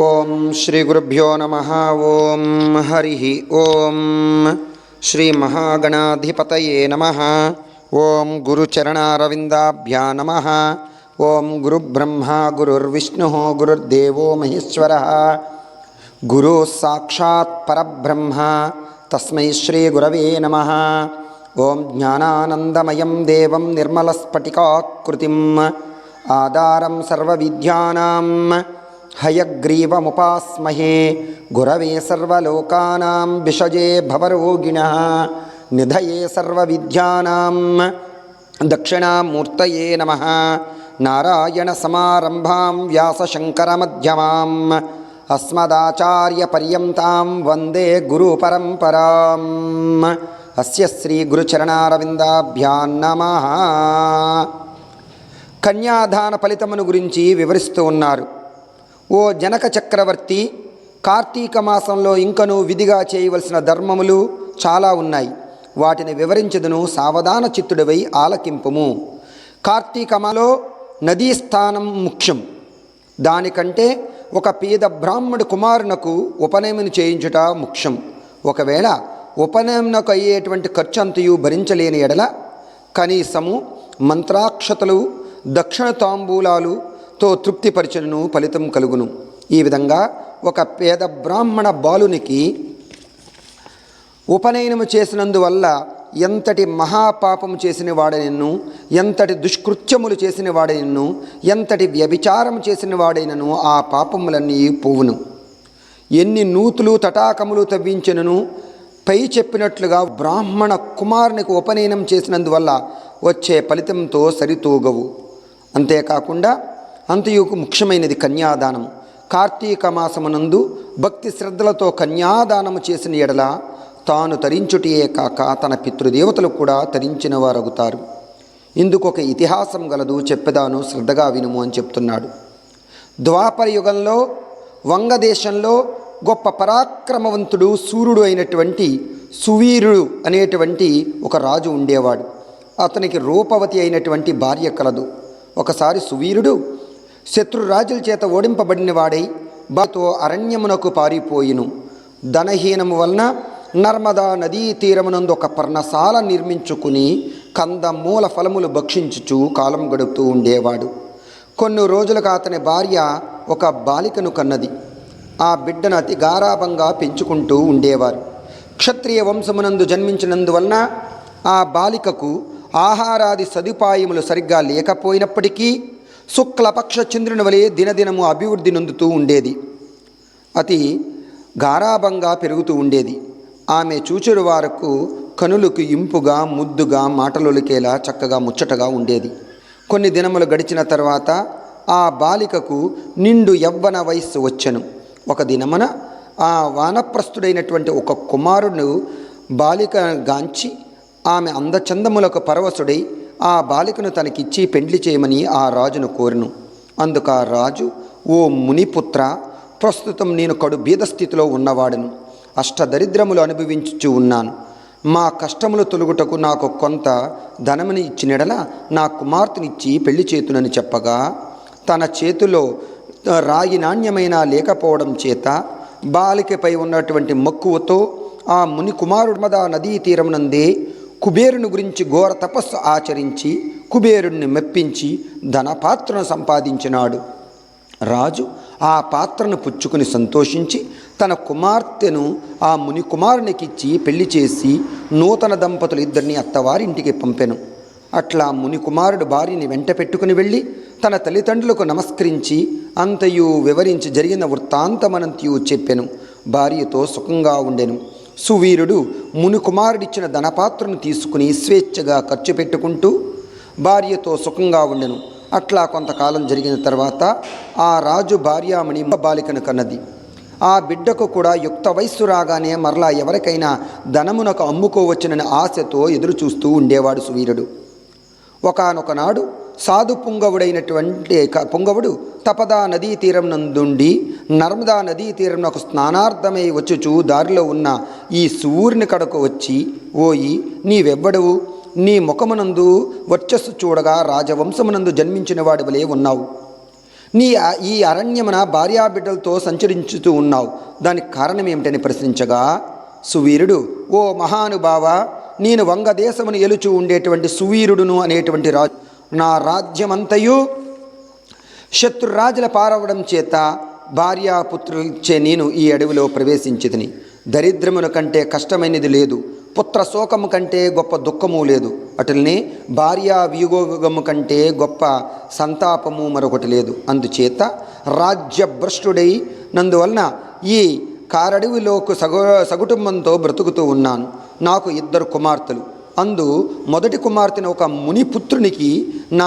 ఓం శ్రీ గురుభ్యో నమ. ఓం హరి. ఓం శ్రీ మహాగణాధిపతయే నమ. ఓం గురుచరణారవిందాభ్యా నమ. ఓం గురుబ్రహ్మ గురుర్విష్ణు గురుర్దేవో మహేశ్వర. గురు సాక్షాత్ పరబ్రహ్మ. తస్మై శ్రీ గురవే నమ. ఓం జ్ఞానానందమయం దేవం నిర్మలస్ఫటికాకృతిం. ఆధారం సర్వవిద్యానాం. హయగ్రీవముపాస్మహే గురవే సర్వలోకానాం విషజే భవరోగిణः నిధయే సర్వవిద్యానాం. దక్షిణామూర్తయే నమ. నారాయణసమారంభాం వ్యాసశంకరమధ్యమాం. అస్మదాచార్యపర్యంతాం వందే గురుపరంపరాం. అస్య శ్రీగురుచరణారవిందాభ్యాం నమః. కన్యాదాన ఫలితమును గురించి వివరిస్తూ ఉన్నారు. ఓ జనక చక్రవర్తి కార్తీక మాసంలో ఇంకను విధిగా చేయవలసిన ధర్మములు చాలా ఉన్నాయి. వాటిని వివరించదును సావధాన చిత్తుడివై ఆలకింపుము. కార్తీకమలో నదీ స్థానం ముఖ్యం. దానికంటే ఒక పేద బ్రాహ్మడు కుమారునకు ఉపనయనం చేయించుట ముఖ్యం. ఒకవేళ ఉపనయనకు అయ్యేటువంటి ఖర్చు అంతయు భరించలేని ఎడల కనీసము మంత్రాక్షతలు దక్షిణ తాంబూలాలు తో తృప్తిపరచును ఫలితం కలుగును. ఈ విధంగా ఒక పేద బ్రాహ్మణ బాలునికి ఉపనయనము చేసినందువల్ల ఎంతటి మహాపాపము చేసిన వాడైనను ఎంతటి దుష్కృత్యములు చేసిన వాడైనను ఎంతటి వ్యభిచారం చేసిన వాడైనను ఆ పాపములన్నీ పోవును. ఎన్ని నూతులు తటాకములు తవ్వించినను పై చెప్పినట్లుగా బ్రాహ్మణ కుమారునికి ఉపనయనం చేసినందువల్ల వచ్చే ఫలితంతో సరితూగవు. అంతేకాకుండా అంతయుకు ముఖ్యమైనది కన్యాదానం కార్తీక మాసమునందు భక్తి శ్రద్ధలతో కన్యాదానము చేసిన ఎడల తాను తరించుటియే కాక తన పితృదేవతలు కూడా తరించిన వారగుతారు. ఇందుకు ఒక ఇతిహాసం గలదు చెప్పెదాను శ్రద్ధగా వినుము అని చెప్తున్నాడు. ద్వాపర యుగంలో వంగదేశంలో గొప్ప పరాక్రమవంతుడు సూర్యుడు అయినటువంటి సువీరుడు అనేటువంటి ఒక రాజు ఉండేవాడు. అతనికి రూపవతి అయినటువంటి భార్య కలదు. ఒకసారి సువీరుడు శత్రురాజుల చేత ఓడింపబడిన వాడై బాతో అరణ్యమునకు పారిపోయిను. ధనహీనము వలన నర్మదా నదీ తీరమునందు ఒక పర్ణశాల నిర్మించుకుని కందమూల ఫలములు భక్షించుచు కాలం గడుపుతూ ఉండేవాడు. కొన్ని రోజులకు అతని భార్య ఒక బాలికను కన్నది. ఆ బిడ్డను అతి గారాభంగా పెంచుకుంటూ ఉండేవారు. క్షత్రియ వంశమునందు జన్మించినందువలన ఆ బాలికకు ఆహారాది సదుపాయములు సరిగ్గా లేకపోయినప్పటికీ శుక్లపక్ష చంద్రుని వలె దినదినము అభివృద్ధి నొందుతూ ఉండేది. అతి గారాభంగా పెరుగుతూ ఉండేది. ఆమె చూచుడు వారకు కనులకు ఇంపుగా ముద్దుగా మాటలొలికేలా చక్కగా ముచ్చటగా ఉండేది. కొన్ని దినములు గడిచిన తర్వాత ఆ బాలికకు నిండు యవ్వన వయస్సు వచ్చెను. ఒక దినమున ఆ వానప్రస్థుడైనటువంటి ఒక కుమారుడు బాలిక గాంచి ఆమె అందచందములకు పరవశుడై ఆ బాలికను తనకిచ్చి పెండ్లి చేయమని ఆ రాజును కోరును. అందుకు ఆ రాజు ఓ మునిపుత్ర ప్రస్తుతం నేను కడు బీదస్థితిలో ఉన్నవాడను. అష్టదరిద్రములు అనుభవించుచు ఉన్నాను. మా కష్టములు తొలుగుటకు నాకు కొంత ధనముని ఇచ్చినడల నా కుమార్తెనిచ్చి పెళ్ళి చేతునని చెప్పగా తన చేతిలో రాగి నాణ్యమైన లేకపోవడం చేత బాలికపై ఉన్నటువంటి మక్కువతో ఆ ముని కుమారుడు నదీ తీరమునందే కుబేరుని గురించి ఘోర తపస్సు ఆచరించి కుబేరుణ్ణి మెప్పించి ధనపాత్రను సంపాదించినాడు. రాజు ఆ పాత్రను పుచ్చుకుని సంతోషించి తన కుమార్తెను ఆ ముని కుమారునికిచ్చి పెళ్ళి చేసి నూతన దంపతులు ఇద్దరిని అత్తవారింటికి పంపెను. అట్లా ముని కుమారుడు భార్యని వెంట పెట్టుకుని వెళ్ళి తన తల్లిదండ్రులకు నమస్కరించి అంతయు వివరించి జరిగిన వృత్తాంతమనంతయు చెప్పెను. భార్యతో సుఖంగా ఉండెను. సువీరుడు ముని కుమారుడిచ్చిన ధనపాత్రను తీసుకుని స్వేచ్ఛగా ఖర్చు పెట్టుకుంటూ భార్యతో సుఖంగా ఉండెను. అట్లా కొంతకాలం జరిగిన తర్వాత ఆ రాజు భార్యామణి బాలికను కన్నది. ఆ బిడ్డకు కూడా యుక్త వయస్సు రాగానే మరలా ఎవరికైనా ధనమునకు అమ్ముకోవచ్చునని ఆశతో ఎదురు చూస్తూ ఉండేవాడు సువీరుడు. ఒకనొకనాడు సాధు పుంగవుడైనటువంటి పుంగవుడు తపదా నదీ తీరం నందుండి నర్మదా నదీ తీరంనకు స్నానార్థమై వచ్చుచు. దారిలో ఉన్న ఈ సూర్యుని కడకు వచ్చి ఓయి నీవెవ్వడవు? నీ ముఖమునందు వర్చస్సు చూడగా రాజవంశమునందు జన్మించిన వాడి వలె ఉన్నావు. నీ ఈ అరణ్యమున భార్యాబిడ్డలతో సంచరించుతూ ఉన్నావు. దానికి కారణం ఏమిటని ప్రశ్నించగా సువీరుడు ఓ మహానుభావ నేను వంగదేశమును ఎలుచు ఉండేటువంటి సువీరుడును అనేటువంటి రాజు నా రాజ్యమంతయు శత్రురాజుల పారవడం చేత భార్యాపుత్రులిచ్చే నేను ఈ అడవిలో ప్రవేశించితిని. దరిద్రమున కంటే కష్టమైనది లేదు. పుత్ర శోకము కంటే గొప్ప దుఃఖము లేదు. అటులనే భార్యా వియోగము కంటే గొప్ప సంతాపము మరొకటి లేదు. అందుచేత రాజ్యభ్రష్టుడై నందువలన ఈ కారడవిలోకి సగు సగుటుంబంతో బ్రతుకుతూ ఉన్నాను. నాకు ఇద్దరు కుమార్తెలు. అందు మొదటి కుమార్తెను ఒక మునిపుత్రునికి నా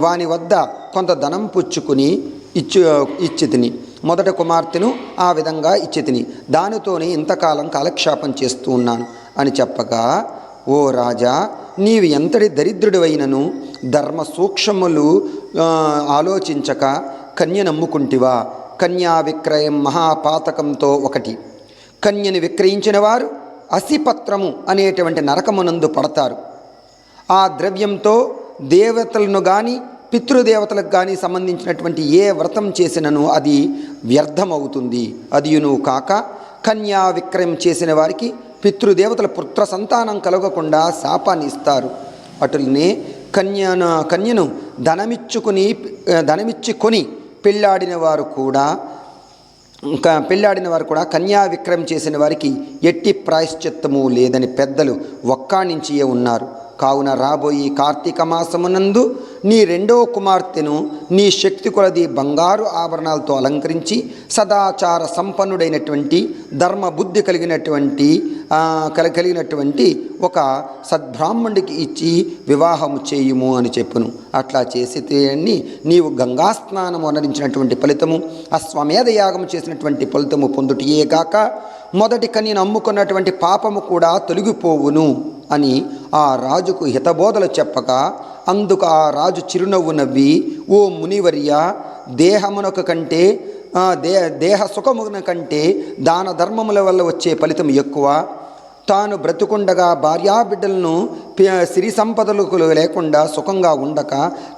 వాని వద్ద కొంత ధనం పుచ్చుకుని ఇచ్చు ఇచ్చి మొదట కుమార్తెను ఆ విధంగా ఇచ్చితిని. దానితోనే ఇంతకాలం కాలక్షేపం చేస్తూ ఉన్నాను అని చెప్పగా ఓ రాజా నీవు ఎంతటి దరిద్రుడివైనను ధర్మ సూక్ష్మములు ఆలోచించక కన్య నమ్ముకుంటివా? కన్యా విక్రయం మహాపాతకంతో ఒకటి. కన్యను విక్రయించిన వారు అసిపత్రము అనేటువంటి నరకమునందు పడతారు. ఆ ద్రవ్యంతో దేవతలను కానీ పితృదేవతలకు కానీ సంబంధించినటువంటి ఏ వ్రతం చేసినను అది వ్యర్థమవుతుంది. అదియును కాక కన్యా విక్రయం చేసిన వారికి పితృదేవతల పుత్ర సంతానం కలగకుండా శాపాన్ని ఇస్తారు. అటులనే కన్యను కన్యను ధనమిచ్చుకుని ధనమిచ్చి కొని పెళ్ళాడిన వారు కూడా పెళ్ళాడిన వారు కూడా కన్యా విక్రయం చేసిన వారికి ఎట్టి ప్రాయశ్చిత్తము లేదని పెద్దలు ఒక్కాణించియే ఉన్నారు. కావున రాబోయి కార్తీక మాసమునందు నీ రెండో కుమార్తెను నీ శక్తి కొలది బంగారు ఆభరణాలతో అలంకరించి సదాచార సంపన్నుడైనటువంటి ధర్మ బుద్ధి కలిగినటువంటి కల కలిగినటువంటి ఒక సద్బ్రాహ్మణుడికి ఇచ్చి వివాహము చేయుము అని చెప్పును. అట్లా చేసి నీవు గంగా స్నానము అనరించినటువంటి ఫలితము అశ్వమేధ యాగము చేసినటువంటి ఫలితము పొందుటియే గాక మొదటి కన్యను అమ్ముకున్నటువంటి పాపము కూడా తొలగిపోవును అని ఆ రాజుకు హితబోధలు చెప్పక అందుకు ఆ రాజు చిరునవ్వు నవ్వి ఓ మునివర్య దేహమునొక కంటే దే దేహ సుఖమున కంటే దాన ధర్మముల వల్ల వచ్చే ఫలితం ఎక్కువ. తాను బ్రతుకుండగా భార్యాబిడ్డలను సిరి సంపదలకు లేకుండా సుఖంగా ఉండక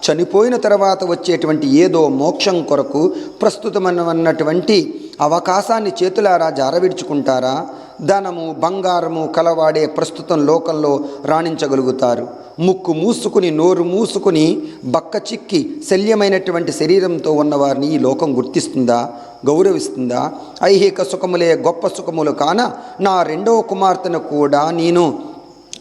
చనిపోయిన తర్వాత వచ్చేటువంటి ఏదో మోక్షం కొరకు ప్రస్తుతమన్నటువంటి అవకాశాన్ని చేతులారా జారవిడ్చుకుంటారా? ధనము బంగారము కలవాడే ప్రస్తుతం లోకంలో రాణించగలుగుతారు. ముక్కు మూసుకుని నోరు మూసుకుని బక్క చిక్కి శల్యమైనటువంటి శరీరంతో ఉన్నవారిని ఈ లోకం గుర్తిస్తుందా? గౌరవిస్తుందా? ఐహిక సుఖములే గొప్ప సుఖములు కాన నా రెండవ కుమార్తెను కూడా నేను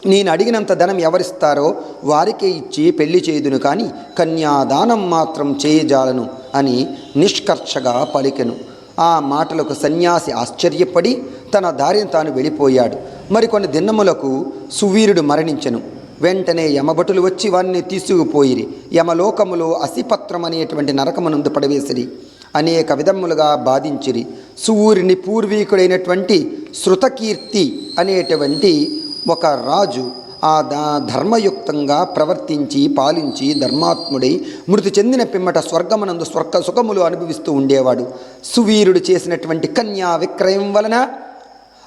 నేను అడిగినంత ధనం ఎవరిస్తారో వారికే ఇచ్చి పెళ్ళి చేయుదును కానీ కన్యాదానం మాత్రం చేయజాలను అని నిష్కర్షగా పలికెను. ఆ మాటలకు సన్యాసి ఆశ్చర్యపడి తన దారిని తాను వెళ్ళిపోయాడు. మరికొన్ని దినములకు సువీరుడు మరణించెను. వెంటనే యమభటులు వచ్చి వారిని తీసుకుపోయిరి. యమలోకములో అసిపత్రం అనేటువంటి నరకమునందు పడవేసిరి. అనేక విధములుగా బాధించిరి. సువూరిని పూర్వీకుడైనటువంటి శృతకీర్తి అనేటువంటి ఒక రాజు ఆ దా ధర్మయుక్తంగా ప్రవర్తించి పాలించి ధర్మాత్ముడై మృతి చెందిన పిమ్మట స్వర్గమనందు స్వర్గ సుఖములు అనుభవిస్తూ ఉండేవాడు. సువీరుడు చేసినటువంటి కన్యా విక్రయం వలన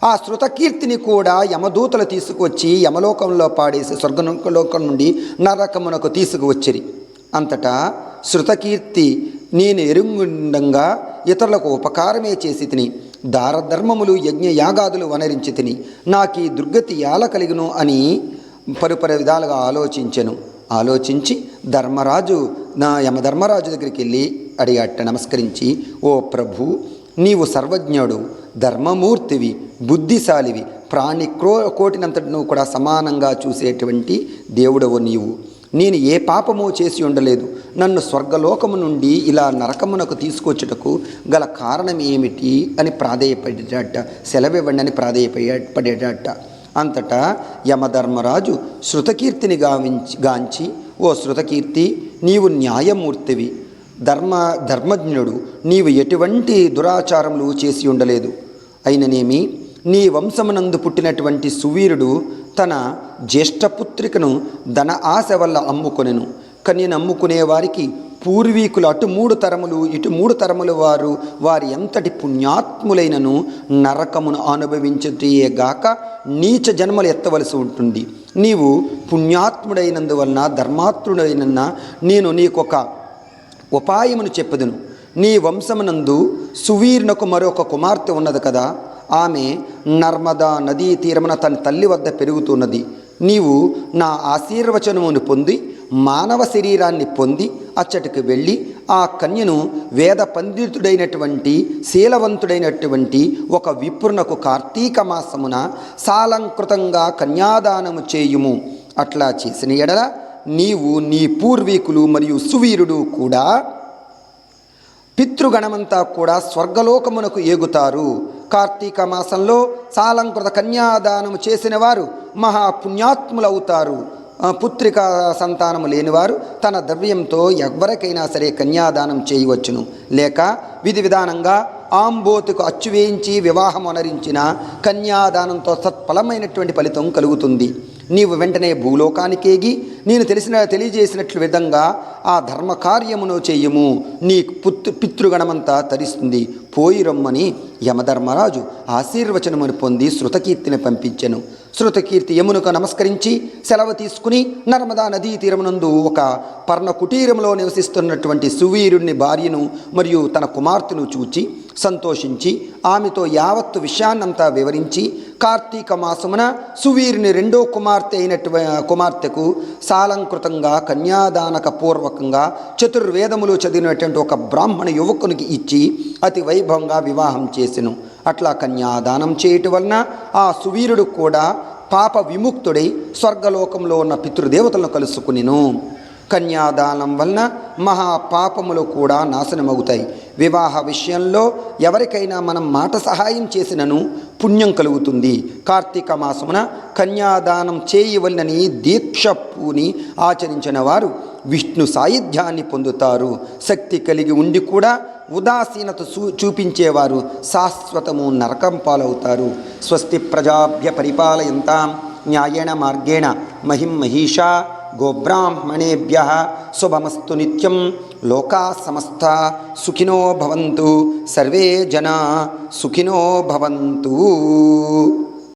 ఆ శృతకీర్తిని కూడా యమదూతలు తీసుకువచ్చి యమలోకంలో పాడేసి స్వర్గలోకం నుండి నరకమునకు తీసుకువచ్చిరి. అంతటా శృతకీర్తి నేను ఎరుంగుండంగా ఇతరులకు ఉపకారమే చేసి తిని దారధర్మములు యజ్ఞ యాగాదులు వనరించి తిని నాకు ఈ దుర్గతి ఎలా కలిగును అని పరుపర విధాలుగా ఆలోచించెను. ఆలోచించి ధర్మరాజు నా యమధర్మరాజు దగ్గరికి వెళ్ళి అడిగట్ట నమస్కరించి ఓ ప్రభు నీవు సర్వజ్ఞుడు ధర్మమూర్తివి బుద్ధిశాలివి ప్రాణి క్రో కోటినంతటిను కూడా సమానంగా చూసేటువంటి దేవుడవు నీవు. నేను ఏ పాపము చేసి ఉండలేదు. నన్ను స్వర్గలోకము నుండి ఇలా నరకమునకు తీసుకొచ్చుటకు గల కారణం ఏమిటి అని ప్రాధేయపడేటట్ట సెలవివ్వండి అని ప్రాధేయపడేటట్ట. అంతటా యమధర్మరాజు శృతకీర్తిని గావించి గాంచి ఓ శృతకీర్తి నీవు న్యాయమూర్తివి. ధర్మ ధర్మజ్ఞుడు నీవు ఎటువంటి దురాచారములు చేసి ఉండలేదు. అయిననేమి నీ వంశమునందు పుట్టినటువంటి సువీరుడు తన జ్యేష్ఠపుత్రికను ధన ఆశ వల్ల అమ్ముకొనెను. కానీ నమ్ముకునే వారికి పూర్వీకులు అటు మూడు తరములు ఇటు మూడు తరముల వారు వారి ఎంతటి పుణ్యాత్ములైనను నరకమును అనుభవించుటయే గాక నీచ జన్మలు ఎత్తవలసి ఉంటుంది. నీవు పుణ్యాత్ముడైనందువలన ధర్మాత్ముడైనన్న నేను నీకొక ఉపాయమును చెప్పదును. నీ వంశమునందు సువీర్ణకు మరొక కుమార్తె ఉన్నది కదా ఆమె నర్మదా నదీ తీరమున తన తల్లి వద్ద పెరుగుతున్నది. నీవు నా ఆశీర్వచనమును పొంది మానవ శరీరాన్ని పొంది అచ్చటికి వెళ్ళి ఆ కన్యను వేద పండితుడైనటువంటి శీలవంతుడైనటువంటి ఒక విప్రునకు కార్తీక మాసమున సాలంకృతంగా కన్యాదానము చేయుము. అట్లా చేసిన ఎడల నీవు నీ పూర్వీకులు మరియు సువీరుడు కూడా పితృగణమంతా కూడా స్వర్గలోకమునకు ఏగుతారు. కార్తీక మాసంలో సాలంకృత కన్యాదానము చేసిన వారు మహాపుణ్యాత్ములవుతారు పుత్రిక సంతానము లేనివారు తన ద్రవ్యంతో ఎవరికైనా సరే కన్యాదానం చేయవచ్చును. లేక విధి విధానంగా ఆంబోతుకు అచ్చు వేయించి వివాహం అనరించిన కన్యాదానంతో సత్ఫలమైనటువంటి ఫలితం కలుగుతుంది. నీవు వెంటనే భూలోకానికి ఏగి నేను తెలిసిన తెలియజేసినట్లు విధంగా ఆ ధర్మకార్యమును చేయము. చెయ్యము నీ పుత్ పితృగణమంతా తరిస్తుంది. పోయి రమ్మని యమధర్మరాజు ఆశీర్వచనమును పొంది శృతకీర్తిని పంపించెను. శృతకీర్తి యమునకు నమస్కరించి సెలవు తీసుకుని నర్మదా నదీ తీరమునందు ఒక పర్ణ కుటీరంలో నివసిస్తున్నటువంటి సువీరుణ్ణి భార్యను మరియు తన కుమార్తెను చూచి సంతోషించి ఆమెతో యావత్తు విషయాన్నంతా వివరించి కార్తీక మాసమున సువీరుని రెండో కుమార్తె అయినటువంటి కుమార్తెకు సాలంకృతంగా కన్యాదానక పూర్వకంగా చతుర్వేదములు చదివినటువంటి ఒక బ్రాహ్మణ యువకునికి ఇచ్చి అతి వైభవంగా వివాహం చేసెను. అట్లా కన్యాదానం చేయటం వలన ఆ సువీరుడు కూడా పాప విముక్తుడై స్వర్గలోకంలో ఉన్న పితృదేవతలను కలుసుకునిను. కన్యాదానం వలన మహాపాపములు కూడా నాశనమవుతాయి వివాహ విషయంలో ఎవరికైనా మనం మాట సహాయం చేసినను పుణ్యం కలుగుతుంది. కార్తీక మాసమున కన్యాదానం చేయవలనని దీక్షపుని ఆచరించిన వారు విష్ణు సాయుధ్యాన్ని పొందుతారు. శక్తి కలిగి ఉండి కూడా ఉదాసీనత చూపించేవారు శాశ్వతము నరకం పాలవుతారు. స్వస్తి ప్రజాభ్య పరిపాలయంతాం న్యాయేణ మార్గేణ మహిం మహిషా గోబ్రాహ్మణేభ్య శుభమస్తు నిత్యం లోకా సమస్త సుఖినో భవంతు. సర్వే జనా సుఖినో భవంతు.